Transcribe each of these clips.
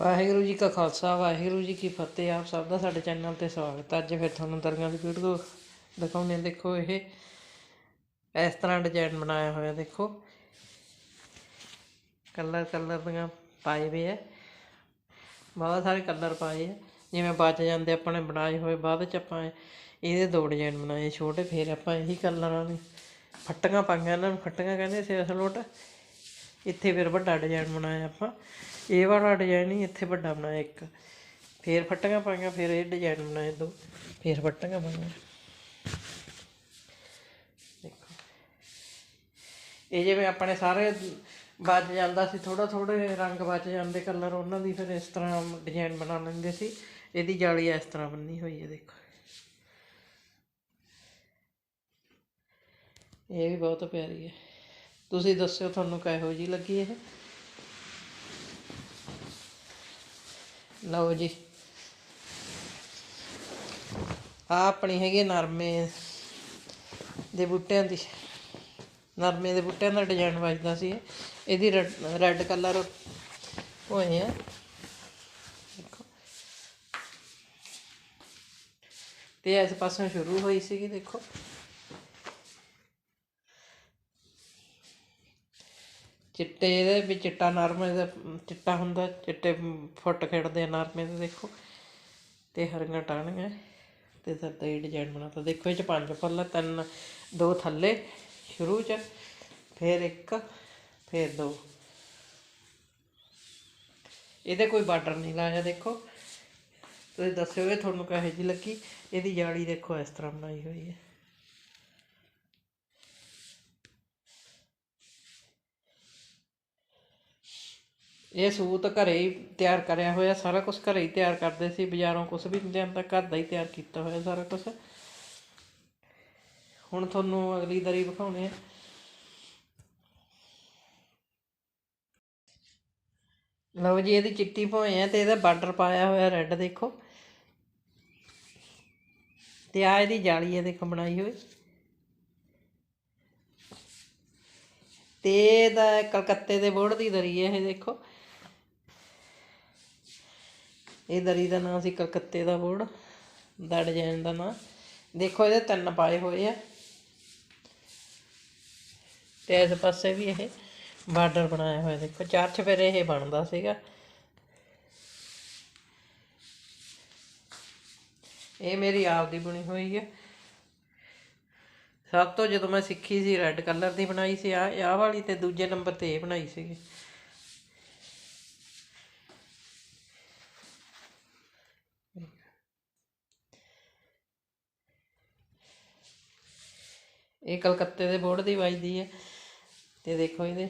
ਵਾਹਿਗੁਰੂ ਜੀ ਕਾ ਖਾਲਸਾ, ਵਾਹਿਗੁਰੂ ਜੀ ਕੀ ਫਤਿਹ। ਆਪ ਸਭ ਦਾ ਸਾਡੇ ਚੈਨਲ ਤੇ ਸਵਾਗਤ ਹੈ। ਅੱਜ ਫਿਰ ਤੁਹਾਨੂੰ ਦਰੀਆਂ ਦੀ ਵੀਡੀਓ ਦਿਖਾਉਂਦੇ ਹਾਂ। ਦੇਖੋ ਇਹ, ਇਸ ਤਰ੍ਹਾਂ ਡਿਜ਼ਾਈਨ ਬਣਾਇਆ ਹੋਇਆ, ਦੇਖੋ। ਕਲਰ ਕਲਰ ਦੀਆਂ ਪਾਏ ਹੋਏ ਆ। ਬਹੁਤ ਸਾਰੇ ਕਲਰ ਪਾਏ ਆ। ਜਿਵੇਂ ਬਚ ਜਾਂਦੇ ਆਪਣੇ ਬਣਾਏ ਹੋਏ, ਬਾਅਦ ਚ ਆਪਾਂ ਇਹਦੇ ਦੋ ਡਿਜ਼ਾਈਨ ਬਣਾਏ, ਛੋਟੇ ਫਿਰ ਆਪਾਂ ਇਹੀ ਕਲਰਾਂ ਨੇ ਫੱਟੀਆਂ ਪਾਈਆਂ ਇਹਨਾਂ ਨੂੰ ਫੱਟੀਆਂ ਕਹਿੰਦੇ ਸੀ ਅਸਲੋਟ ਇੱਥੇ ਫਿਰ ਵੱਡਾ ਡਿਜ਼ਾਈਨ ਬਣਾਇਆ ਆਪਾਂ। ਇਹ ਵਾਲਾ ਡਿਜ਼ਾਈਨ ਹੀ ਇੱਥੇ ਵੱਡਾ ਬਣਾਇਆ ਇੱਕ। ਫਿਰ ਫੱਟੀਆਂ ਪਾਈਆਂ, ਫਿਰ ਇਹ ਡਿਜ਼ਾਈਨ ਬਣਾਏ ਦੋ। ਫਿਰ ਫੱਟੀਆਂ ਪਾਈਆਂ। ਦੇਖੋ। ਇਹ ਜਿਵੇਂ ਆਪਣੇ ਸਾਰੇ ਬਚ ਜਾਂਦਾ ਸੀ ਥੋੜਾ ਥੋੜੇ ਰੰਗ ਬਚ ਜਾਂਦੇ ਕਲਰ ਉਹਨਾਂ ਦੀ ਫਿਰ ਇਸ ਤਰ੍ਹਾਂ ਡਿਜ਼ਾਈਨ ਬਣਾ ਲੈਂਦੇ ਸੀ। ਇਹਦੀ ਜਾਲੀ ਇਸ ਤਰ੍ਹਾਂ ਬੰਨੀ ਹੋਈ ਹੈ, ਦੇਖੋ। ਇਹ ਵੀ ਬਹੁਤ ਪਿਆਰੀ ਹੈ। ਤੁਸੀਂ ਦੱਸਿਓ ਤੁਹਾਨੂੰ ਕਿਹੋ ਜੀ ਲੱਗੀ ਇਹ? ਲਓ ਜੀ। ਆ ਆਪਣੀ ਹੈਗੀ ਨਰਮੇ ਦੇ ਬੂਟਿਆਂ ਦੀ। ਨਰਮੇ ਦੇ ਬੂਟਿਆਂ ਦਾ ਡਿਜ਼ਾਈਨ ਵੱਜਦਾ ਸੀ ਇਹ। ਇਹਦੀ ਰੈੱਡ ਕਲਰ ਹੋਏ ਆ। ਦੇਖੋ। ਤੇ ਇਸ ਪਾਸੋਂ ਸ਼ੁਰੂ ਹੋਈ ਸੀਗੀ, ਦੇਖੋ। ਚਿੱਟੇ ਇਹਦੇ ਵੀ ਚਿੱਟਾ ਨਰਮੇ ਦਾ ਚਿੱਟਾ ਹੁੰਦਾ, ਚਿੱਟੇ ਫੁੱਟ ਖਿੜਦੇ ਆ ਨਰਮੇ ਦੇ ਦੇਖੋ। ਤੇ ਹਰੀਆਂ ਟਾਹਣੀਆਂ, ਤੇ ਸਾਡਾ ਇਹ ਡਿਜ਼ਾਈਨ ਬਣਾਤਾ। ਦੇਖੋ, ਇਹ ਚ ਪੰਜ ਫੁੱਲ, ਤਿੰਨ, ਦੋ ਥੱਲੇ, ਸ਼ੁਰੂ ਚ, ਫਿਰ ਇੱਕ, ਫਿਰ ਦੋ। ਇਹਦੇ ਕੋਈ ਬਾਰਡਰ ਨਹੀਂ ਲਾਇਆ, ਦੇਖੋ। ਤੁਸੀਂ ਦੱਸਿਓ, ਇਹ ਤੁਹਾਨੂੰ ਕਿਹੋ ਜਿਹੀ ਲੱਗੀ? ਇਹਦੀ ਜਾਲੀ ਦੇਖੋ, ਇਸ ਤਰ੍ਹਾਂ ਬਣਾਈ ਹੋਈ ਹੈ। ਇਹ ਸੂਤ ਘਰੇ ਹੀ ਤਿਆਰ ਕਰਿਆ ਹੋਇਆ, ਸਾਰਾ ਕੁਝ ਘਰੇ ਹੀ ਤਿਆਰ ਕਰਦੇ ਸੀ, ਬਾਜ਼ਾਰੋਂ ਕੁਝ ਵੀ ਨਹੀਂ ਲਿਆਂਦਾ, ਘਰ ਦਾ ਹੀ ਤਿਆਰ ਕੀਤਾ ਹੋਇਆ ਸਾਰਾ ਕੁਝ ਹੁਣ ਤੁਹਾਨੂੰ ਅਗਲੀ ਦਰੀ ਵਿਖਾਉਣੇ ਆ। ਲਓ ਜੀ, ਇਹਦੀ ਚਿੱਟੀ ਭੋਏ ਆ ਤੇ ਇਹਦਾ ਬਾਰਡਰ ਪਾਇਆ ਹੋਇਆ ਰੈੱਡ, ਦੇਖੋ। ਤੇ ਆ ਇਹਦੀ ਜਾਲੀ ਹੈ ਦੇਖੋ, ਬਣਾਈ ਹੋਈ। ਤੇ ਇਹਦਾ ਕਲਕੱਤੇ ਦੇ ਬੋਰਡ ਦੀ ਦਰੀ ਹੈ ਇਹ, ਦੇਖੋ। ਇਹ ਦਰੀ ਦਾ ਨਾਂ ਸੀ ਕਲਕੱਤੇ ਦਾ ਬੋਰਡ ਦਾ ਡਿਜ਼ਾਈਨ ਦਾ ਨਾਂ। ਦੇਖੋ ਇਹਦੇ ਤਿੰਨ ਪਾਏ ਹੋਏ ਆ। ਤੇ ਇਸ ਪਾਸੇ ਵੀ ਇਹ ਬਾਰਡਰ ਬਣਾਇਆ ਹੋਇਆ, ਦੇਖੋ ਚਾਰ ਚਫੇਰੇ ਇਹ ਬਣਦਾ ਸੀਗਾ। ਇਹ ਮੇਰੀ ਆਪ ਦੀ ਬਣੀ ਹੋਈ ਹੈ ਸਭ ਤੋਂ ਜਦੋਂ ਮੈਂ ਸਿੱਖੀ ਸੀ ਰੈੱਡ ਕਲਰ ਦੀ ਬਣਾਈ ਸੀ ਆ ਆਹ ਵਾਲੀ ਤੇ ਦੂਜੇ ਨੰਬਰ ਤੇ ਇਹ ਬਣਾਈ ਸੀਗੀ। ਇਹ ਕਲਕੱਤੇ ਦੇ ਬੋਰਡ ਦੀ ਵੱਜਦੀ ਹੈ। ਤੇ ਦੇਖੋ ਇਹਦੇ।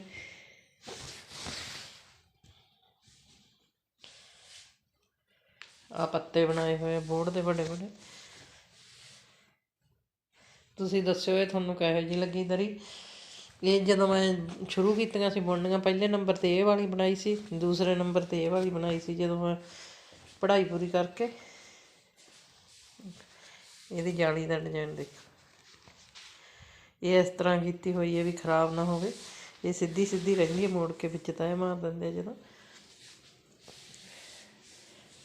ਆ ਪੱਤੇ ਬਣਾਏ ਹੋਏ ਬੋਰਡ ਦੇ ਵੱਡੇ ਵੱਡੇ। ਤੁਸੀਂ ਦੱਸਿਓ ਇਹ ਤੁਹਾਨੂੰ ਕਿਹੋ ਜਿਹੀ ਲੱਗੀ ਦਰੀ? ਇਹ ਜਦੋਂ ਮੈਂ ਸ਼ੁਰੂ ਕੀਤੀਆਂ ਸੀ ਬੁਣਨੀਆਂ, ਪਹਿਲੇ ਨੰਬਰ ਤੇ ਇਹ ਵਾਲੀ ਬਣਾਈ ਸੀ, ਦੂਸਰੇ ਨੰਬਰ ਤੇ ਇਹ ਵਾਲੀ ਬਣਾਈ ਸੀ ਜਦੋਂ ਮੈਂ ਪੜ੍ਹਾਈ ਪੂਰੀ ਕਰਕੇ। ਇਹਦੀ ਜਾਲੀ ਦਾ ਡਿਜ਼ਾਈਨ ਦੇਖੋ। ਇਹ ਇਸ ਤਰ੍ਹਾਂ ਕੀਤੀ ਹੋਈ ਹੈ ਵੀ ਖਰਾਬ ਨਾ ਹੋਵੇ। ਇਹ ਸਿੱਧੀ ਸਿੱਧੀ ਰਹਿੰਦੀ ਹੈ, ਮੋੜ ਕੇ ਵਿੱਚ ਤਾਂ ਇਹ ਮਾਰ ਦਿੰਦੇ ਆ ਜਦੋਂ।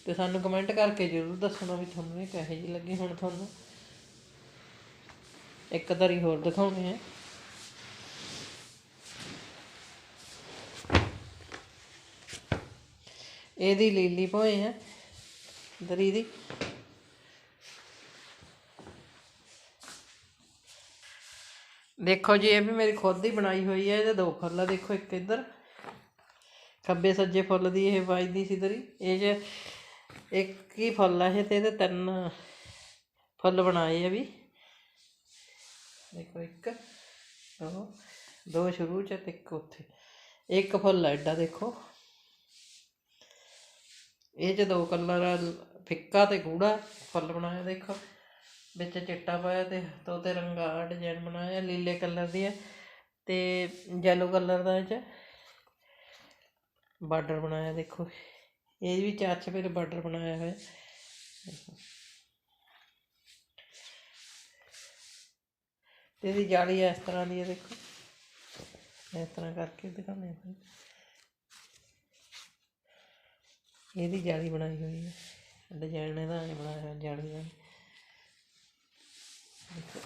ਤੇ ਸਾਨੂੰ ਕਮੈਂਟ ਕਰਕੇ ਜ਼ਰੂਰ ਦੱਸਣਾ ਵੀ ਤੁਹਾਨੂੰ ਇਹ ਕਿਹੋ ਜਿਹੀ ਲੱਗੀ। ਹੁਣ ਤੁਹਾਨੂੰ ਇੱਕ ਦਰੀ ਹੋਰ ਦਿਖਾਉਣੀ ਹੈ। ਇਹਦੀ ਲੀਲੀ ਭੋਏ ਆ। ਦਰੀ ਦੀ। ਦੇਖੋ ਜੀ, ਇਹ ਵੀ ਮੇਰੀ ਖੁਦ ਦੀ ਬਣਾਈ ਹੋਈ ਹੈ, ਇਹਦੇ ਦੋ ਫੁੱਲ ਆ, ਦੇਖੋ ਇੱਕ ਇੱਧਰ। ਖੱਬੇ ਸੱਜੇ ਫੁੱਲ ਦੀ ਇਹ ਵੱਜਦੀ ਸੀ ਦਰੀ ਇਹ ਜੇ ਇੱਕ ਹੀ ਫੁੱਲ ਆ ਇਹ ਤੇ ਇਹਦੇ ਤਿੰਨ ਫੁੱਲ ਬਣਾਏ ਆ ਵੀ। ਦੇਖੋ ਇੱਕ, ਦੋ ਦੋ ਸ਼ੁਰੂ ਚ ਤੇ ਇੱਕ ਉੱਥੇ। ਇੱਕ ਫੁੱਲ ਐਡਾ, ਦੇਖੋ। ਇਹ ਚ ਦੋ ਕਲਰ ਆ, ਫਿੱਕਾ ਤੇ ਗੂੜਾ ਫੁੱਲ ਬਣਾਇਆ, ਦੇਖੋ। ਵਿੱਚ ਚਿੱਟਾ ਪਾਇਆ ਤੇ ਤੋਤੇ ਰੰਗਾ ਡਿਜ਼ਾਈਨ ਬਣਾਇਆ, ਲੀਲੇ ਕਲਰ ਦੀ ਹੈ ਤੇ ਯੈਲੋ ਕਲਰ ਦਾ ਇਹ ਚ ਬਾਰਡਰ ਬਣਾਇਆ ਦੇਖੋ। ਇਹ ਵੀ ਚਾਰ ਚਪੇਰੇ ਬਾਰਡਰ ਬਣਾਇਆ ਹੋਇਆ। ਤੇ ਇਹਦੀ ਜਾਲੀ ਇਸ ਤਰ੍ਹਾਂ ਦੀ ਹੈ ਦੇਖੋ। ਇਸ ਤਰ੍ਹਾਂ ਕਰਕੇ ਦਿਖਾਉਂਦੇ ਹਾਂ ਇਹਦੀ ਜਾਲੀ ਬਣਾਈ ਹੋਈ ਹੈ ਡਿਜ਼ਾਈਨ ਇਹਦਾ ਬਣਾਇਆ ਹੋਇਆ ਜਾਲੀ ਦਾ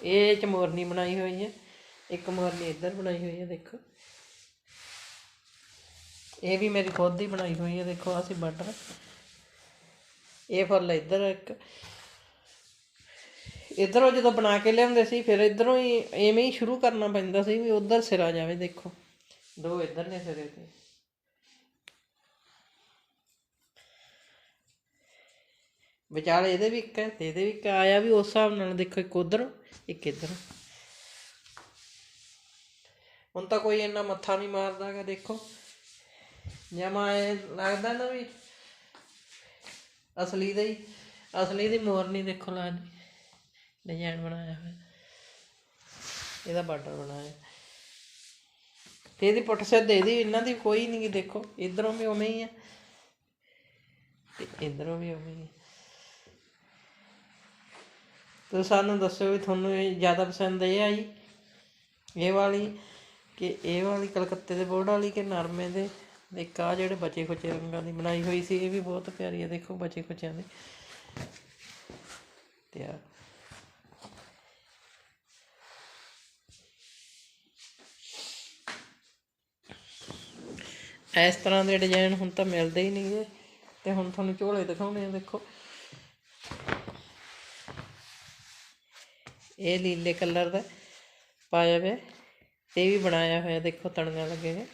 ਇਹ ਚ ਮੋਰਨੀ ਬਣਾਈ ਹੋਈ ਹੈ। ਇੱਕ ਮੋਰਨੀ ਇੱਧਰ ਬਣਾਈ ਹੋਈ ਹੈ, ਦੇਖੋ। ਇਹ ਵੀ ਮੇਰੀ ਖੁਦ ਦੀ ਬਣਾਈ ਹੋਈ ਹੈ, ਦੇਖੋ ਅਸੀਂ ਬਟਰ। ਇਹ ਫੁੱਲ ਇੱਧਰ ਇੱਕ। ਇੱਧਰੋਂ ਜਦੋਂ ਬਣਾ ਕੇ ਲਿਆਉਂਦੇ ਸੀ, ਫਿਰ ਇੱਧਰੋਂ ਹੀ ਐਵੇਂ ਹੀ ਸ਼ੁਰੂ ਕਰਨਾ ਪੈਂਦਾ ਸੀ ਵੀ ਉਧਰ ਸਿਰਾ ਜਾਵੇ, ਦੇਖੋ। ਦੋ ਇੱਧਰ ਨੇ ਸਿਰੇ ਤੇ। ਵਿਚਾਲੇ ਇਹਦੇ ਵੀ ਇੱਕ ਹੈ ਤੇ ਇਹਦੇ ਵੀ ਇੱਕ ਆਇਆ ਵੀ ਉਸ ਹਿਸਾਬ ਨਾਲ ਦੇਖੋ ਇੱਕ ਉਧਰ, ਇੱਕ ਇੱਧਰ। ਹੁਣ ਤਾਂ ਕੋਈ ਇੰਨਾ ਮੱਥਾ ਨਹੀਂ ਮਾਰਦਾਗਾ, ਦੇਖੋ। ਜਮਾ ਇਹ ਲੱਗਦਾ ਨਾ ਵੀ ਅਸਲੀ ਦਾ ਹੀ, ਅਸਲੀ ਦੀ ਮੋਰ ਨਹੀਂ ਦੇਖੋ ਲਾ ਡਿਜ਼ਾਈਨ ਬਣਾਇਆ ਹੋਇਆ। ਇਹਦਾ ਬਾਰਡਰ ਬਣਾਇਆ। ਤੇ ਇਹਦੀ ਪੁੱਠ ਸਿੱਧ, ਇਹਦੀ ਇਹਨਾਂ ਦੀ ਕੋਈ ਨਹੀਂ ਦੇਖੋ। ਇਧਰੋਂ ਵੀ ਉਵੇਂ ਹੀ ਹੈ ਤੇ ਇਧਰੋਂ ਵੀ ਉਵੇਂ ਹੀ ਤੁਸੀਂ ਸਾਨੂੰ ਦੱਸੋ ਵੀ ਤੁਹਾਨੂੰ ਇਹ ਜ਼ਿਆਦਾ ਪਸੰਦ ਇਹ ਆਈ ਇਹ ਵਾਲੀ ਕਿ ਇਹ ਵਾਲੀ ਕਲਕੱਤੇ ਦੇ ਬੋਰਡ ਵਾਲੀ ਕਿ ਨਰਮੇ ਦੇ? ਇੱਕ ਆ ਜਿਹੜੇ ਬਚੇ ਖੁਚੇ ਰੰਗਾਂ ਦੀ ਬਣਾਈ ਹੋਈ ਸੀ, ਇਹ ਵੀ ਬਹੁਤ ਪਿਆਰੀ ਹੈ ਦੇਖੋ ਬਚੇ ਖੁਚਿਆਂ ਦੀ। ਤੇ ਆ। ਇਸ ਤਰ੍ਹਾਂ ਦੇ ਡਿਜ਼ਾਈਨ ਹੁਣ ਤਾਂ ਮਿਲਦੇ ਹੀ ਨਹੀਂਗੇ ਤੇ ਹੁਣ ਤੁਹਾਨੂੰ ਝੋਲੇ ਦਿਖਾਉਣੇ ਆ, ਦੇਖੋ। ਇਹ ਲੀਲੇ ਕਲਰ ਦਾ ਪਾਇਆ ਹੋਇਆ ਤੇ ਵੀ ਬਣਾਇਆ ਹੋਇਆ ਦੇਖੋ ਤਣੀਆਂ ਲੱਗੇ ਨੇ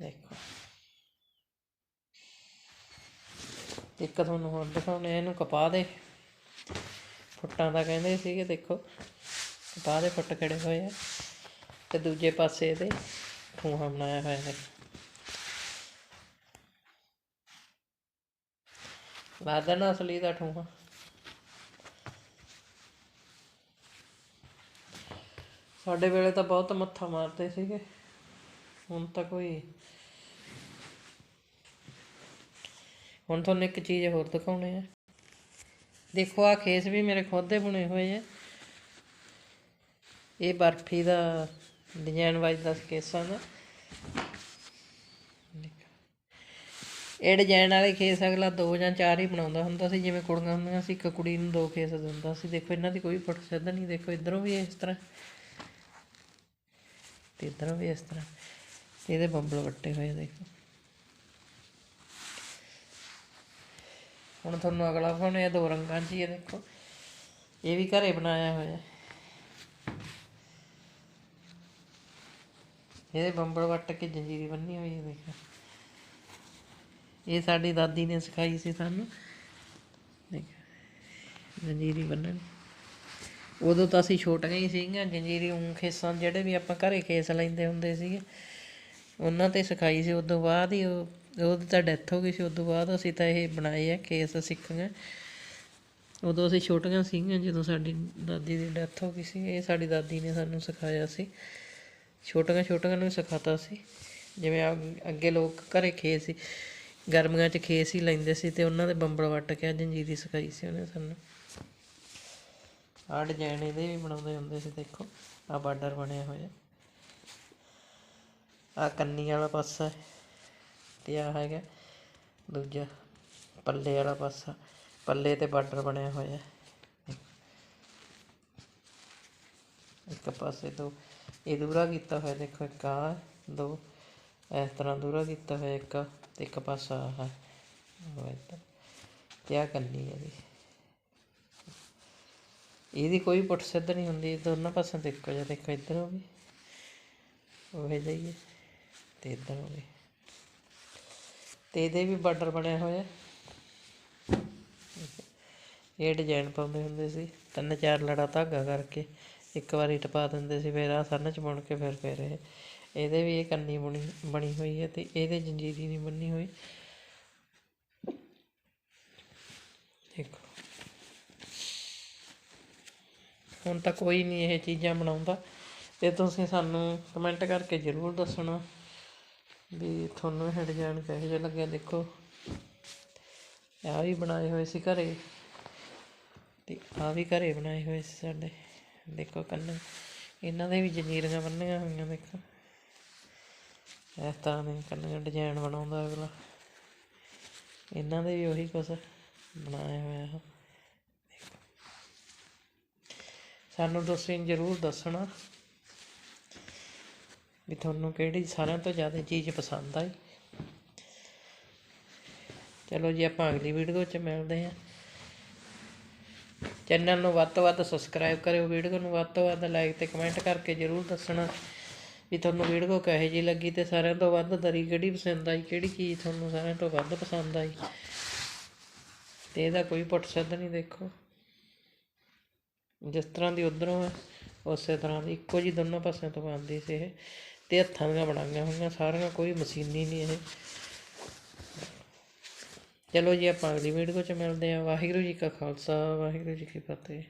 ਦੇਖੋ। ਇੱਕ ਤੁਹਾਨੂੰ ਹੋਰ ਦਿਖਾਉਣੇ ਆ, ਇਹਨੂੰ ਕਪਾਹ ਦੇ ਫੁੱਟਾਂ ਦਾ ਕਹਿੰਦੇ ਸੀਗੇ ਦੇਖੋ। ਕਪਾਹ ਦੇ ਫੁੱਟ ਖੜੇ ਹੋਏ ਆ ਤੇ ਦੂਜੇ ਪਾਸੇ ਇਹਦੇ ਠੂਹਾ ਬਣਾਇਆ ਹੋਇਆ ਹੈ। ਲੱਗਦਾ ਨਾ ਅਸਲੀ ਦਾ ਠੂਹਾ ਸਾਡੇ ਵੇਲੇ ਤਾਂ ਬਹੁਤ ਮੱਥਾ ਮਾਰਦੇ ਸੀਗੇ। ਹੁਣ ਤਾਂ ਕੋਈ ਹੁਣ ਤੁਹਾਨੂੰ ਇੱਕ ਚੀਜ਼ ਹੋਰ ਦਿਖਾਉਣੀ ਹੈ। ਦੇਖੋ ਆ ਖੇਸ ਵੀ ਮੇਰੇ ਖੁਦ ਦੇ ਬੁਣੇ ਹੋਏ ਆ। ਇਹ ਬਰਫੀ ਦਾ ਡਿਜ਼ਾਈਨ ਵਾਈਜ਼ ਦਾ ਕੇਸਾਂ ਦਾ ਇਹ ਡਿਜ਼ਾਈਨ ਵਾਲੇ ਖੇਸ ਅਗਲਾ ਦੋ ਜਾਂ ਚਾਰ ਹੀ ਬਣਾਉਂਦਾ ਹੁੰਦਾ ਸੀ, ਜਿਵੇਂ ਕੁੜੀਆਂ ਹੁੰਦੀਆਂ ਸੀ, ਇੱਕ ਕੁੜੀ ਨੂੰ ਦੋ ਖੇਸ ਦਿੰਦਾ ਸੀ। ਦੇਖੋ, ਇਹਨਾਂ ਦੀ ਕੋਈ ਪੁੱਠ ਸਿੱਧ ਨਹੀਂ, ਦੇਖੋ, ਇਧਰੋਂ ਵੀ ਇਸ ਤਰ੍ਹਾਂ। ਤੇ ਇਧਰੋਂ ਵੀ ਇਸ ਤਰ੍ਹਾਂ। ਇਹਦੇ ਬੰਬਲ ਵੱਟੇ ਹੋਏ ਦੇਖੋ। ਹੁਣ ਤੁਹਾਨੂੰ ਅਗਲਾ ਵਿਖਾਉਣੇ ਆ ਦੋ ਰੰਗਾਂ 'ਚ ਹੀ ਆ, ਦੇਖੋ। ਇਹ ਵੀ ਘਰੇ ਬਣਾਇਆ ਹੋਇਆ। ਇਹਦੇ ਬੰਬਲ ਵੱਟ ਕੇ ਜੰਜੀਰੀ ਬੰਨੀ ਹੋਈ ਹੈ ਦੇਖੋ। ਇਹ ਸਾਡੀ ਦਾਦੀ ਨੇ ਸਿਖਾਈ ਸੀ ਸਾਨੂੰ। ਜੰਜੀਰੀ ਬੰਨਣੀ। ਉਦੋਂ ਤਾਂ ਅਸੀਂ ਛੋਟੀਆਂ ਹੀ ਸੀਗੀਆਂ, ਜੰਜੀਰੀ ਉਂ ਖੇਸਾਂ, ਜਿਹੜੇ ਵੀ ਆਪਾਂ ਘਰੇ ਖੇਸ ਲੈਂਦੇ ਹੁੰਦੇ ਸੀਗੇ, ਉਹਨਾਂ ਤੇ ਸਿਖਾਈ ਸੀ। ਉਦੋਂ ਬਾਅਦ ਹੀ ਉਹ ਉਹਦੀ ਤਾਂ ਡੈਥ ਹੋ ਗਈ ਸੀ। ਉਦੋਂ ਬਾਅਦ ਅਸੀਂ ਤਾਂ ਇਹ ਬਣਾਏ ਆ ਕੇਸ ਸਿੱਖੀਆਂ ਉਦੋਂ ਅਸੀਂ ਛੋਟੀਆਂ ਸੀਗੀਆਂ, ਜਦੋਂ ਸਾਡੀ ਦਾਦੀ ਦੀ ਡੈਥ ਹੋ ਗਈ ਸੀ, ਇਹ ਸਾਡੀ ਦਾਦੀ ਨੇ ਸਾਨੂੰ ਸਿਖਾਇਆ ਸੀ। ਛੋਟੀਆਂ ਛੋਟੀਆਂ ਨੂੰ ਸਿਖਾਤਾ ਸੀ। ਜਿਵੇਂ ਆ- ਅੱਗੇ ਲੋਕ ਘਰੇ ਖੇਸ ਸੀ। ਗਰਮੀਆਂ 'ਚ ਖੇਸ ਹੀ ਲੈਂਦੇ ਸੀ ਤੇ ਉਹਨਾਂ ਦੇ ਬੰਬਲ ਵੱਟ ਕੇ ਆ, ਜੰਜੀਰੀ ਸਿਖਾਈ ਸੀ ਉਹਨੇ ਸਾਨੂੰ। ਆਹ ਡਿਜ਼ਾਈਨ ਇਹਦੇ ਵੀ ਬਣਾਉਂਦੇ ਹੁੰਦੇ ਸੀ, ਦੇਖੋ। ਆ ਬਾਰਡਰ ਬਣਿਆ ਹੋਇਆ। ਆ ਕੰਨੀ ਵਾਲਾ ਪਾਸਾ ਹੈ ਤੇ ਆ ਹੈਗਾ ਦੂਜਾ ਪੱਲੇ ਵਾਲਾ ਪਾਸਾ। ਪੱਲੇ ਤੇ ਬਾਰਡਰ ਬਣਿਆ ਹੋਇਆ ਇੱਕ ਪਾਸੇ ਤੋਂ ਇਹ ਦੂਰਾ ਕੀਤਾ ਹੋਇਆ, ਦੇਖੋ ਇੱਕ ਆ ਦੋ। ਇਸ ਤਰ੍ਹਾਂ ਦੂਰਾ ਕੀਤਾ ਹੋਇਆ, ਇੱਕ ਤੇ ਇੱਕ ਪਾਸਾ ਆ ਉਹ ਇੱਧਰ। ਤੇ ਆ ਕੰਨੀ ਇਹਦੀ ਇਹਦੀ ਕੋਈ ਪੁੱਠ ਸਿੱਧ ਨਹੀਂ ਹੁੰਦੀ ਦੋਨਾਂ ਪਾਸਿਆਂ ਤੋਂ ਇੱਕੋ ਜਿਹਾ ਦੇਖੋ, ਇੱਧਰੋਂ ਵੀ ਉਹ ਜਾਈਏ ਤੇ ਇੱਧਰੋਂ ਵੀ ਤੇ ਇਹਦੇ ਵੀ ਬਾਰਡਰ ਬਣਿਆ ਹੋਇਆ। ਇਹ ਡਿਜ਼ਾਈਨ ਪਾਉਂਦੇ ਹੁੰਦੇ ਸੀ। ਤਿੰਨ ਚਾਰ ਲੜਾ ਧਾਗਾ ਕਰਕੇ ਇੱਕ ਵਾਰੀ ਟਪਾ ਦਿੰਦੇ ਸੀ, ਫਿਰ ਆ ਸੰਨ ਚ ਬੁਣ ਕੇ ਫਿਰ ਫਿਰ ਇਹ ਇਹਦੇ ਵੀ ਇਹ ਕੰਨੀ ਬਣੀ ਬਣੀ ਹੋਈ ਹੈ ਤੇ ਇਹਦੇ ਜੰਜੀਰੀ ਨਹੀਂ ਬੰਨੀ ਹੋਈ। ਦੇਖੋ। ਹੁਣ ਤਾਂ ਕੋਈ ਨਹੀਂ ਇਹ ਚੀਜ਼ਾਂ ਬਣਾਉਂਦਾ। ਤੇ ਤੁਸੀਂ ਸਾਨੂੰ ਕਮੈਂਟ ਕਰਕੇ ਜ਼ਰੂਰ ਦੱਸਣਾ ਵੀ ਤੁਹਾਨੂੰ ਇਹ ਡਿਜ਼ਾਈਨ ਕਿਹੋ ਜਿਹਾ ਲੱਗਿਆ। ਦੇਖੋ, ਆਹ ਵੀ ਬਣਾਏ ਹੋਏ ਸੀ ਘਰੇ। ਤੇ ਆ ਵੀ ਘਰੇ ਬਣਾਏ ਹੋਏ ਸੀ ਸਾਡੇ। ਦੇਖੋ ਕੰਨ, ਇਹਨਾਂ ਦੇ ਵੀ ਜੰਜੀਰੀਆਂ ਬੰਨੀਆਂ ਹੋਈਆਂ, ਦੇਖੋ। ਇਸ ਤਰ੍ਹਾਂ ਦੇ ਕੰਨਾਂ ਡਿਜ਼ਾਈਨ ਬਣਾਉਂਦਾ ਅਗਲਾ। ਇਹਨਾਂ ਦੇ ਵੀ ਉਹੀ ਕੁਛ ਬਣਾਇਆ ਹੋਇਆ ਹੈ ਸਾਨੂੰ ਤੁਸੀਂ ਜ਼ਰੂਰ ਦੱਸਣਾ ਵੀ ਤੁਹਾਨੂੰ ਕਿਹੜੀ ਸਾਰਿਆਂ ਤੋਂ ਜ਼ਿਆਦਾ ਚੀਜ਼ ਪਸੰਦ ਆਈ। ਚਲੋ ਜੀ, ਆਪਾਂ ਅਗਲੀ ਵੀਡੀਓ 'ਚ ਮਿਲਦੇ ਹਾਂ। ਚੈਨਲ ਨੂੰ ਵੱਧ ਤੋਂ ਵੱਧ ਸਬਸਕ੍ਰਾਈਬ ਕਰਿਓ ਵੀਡੀਓ ਨੂੰ ਵੱਧ ਤੋਂ ਵੱਧ ਲਾਈਕ ਤੇ ਕਮੈਂਟ ਕਰਕੇ ਜ਼ਰੂਰ ਦੱਸਣਾ। ਵੀ ਤੁਹਾਨੂੰ ਵੀਡੀਓ ਕਿਹੋ ਜਿਹੀ ਲੱਗੀ ਤੇ ਸਾਰਿਆਂ ਤੋਂ ਵੱਧ ਦਰੀ ਕਿਹੜੀ ਪਸੰਦ ਆਈ, ਕਿਹੜੀ ਚੀਜ਼ ਤੁਹਾਨੂੰ ਸਾਰਿਆਂ ਤੋਂ ਵੱਧ ਪਸੰਦ ਆਈ। ਤੇ ਇਹਦਾ ਕੋਈ ਪੁੱਟ ਸਿੱਧ ਨਹੀਂ ਦੇਖੋ। ਜਿਸ ਤਰ੍ਹਾਂ ਦੀ ਉਧਰੋਂ ਹੈ, ਉਸੇ ਤਰ੍ਹਾਂ ਦੀ ਇੱਕੋ ਜੀ ਦੋਨੋਂ ਪਾਸਿਆਂ ਤੋਂ ਬਣਦੀ ਸੀ ਇਹ। ਤੇ ਹੱਥਾਂ ਦੀਆਂ ਬਣਾਈਆਂ ਹੋਈਆਂ, ਸਾਰੀਆਂ ਕੋਈ ਮਸ਼ੀਨੀ ਨਹੀਂ ਇਹ। ਚਲੋ ਜੀ, ਆਪਾਂ ਅਗਲੀ ਵੀਡੀਓ 'ਚ ਮਿਲਦੇ ਹਾਂ। ਵਾਹਿਗੁਰੂ ਜੀ ਕਾ ਖਾਲਸਾ, ਵਾਹਿਗੁਰੂ ਜੀ ਕੀ ਫਤਿਹ।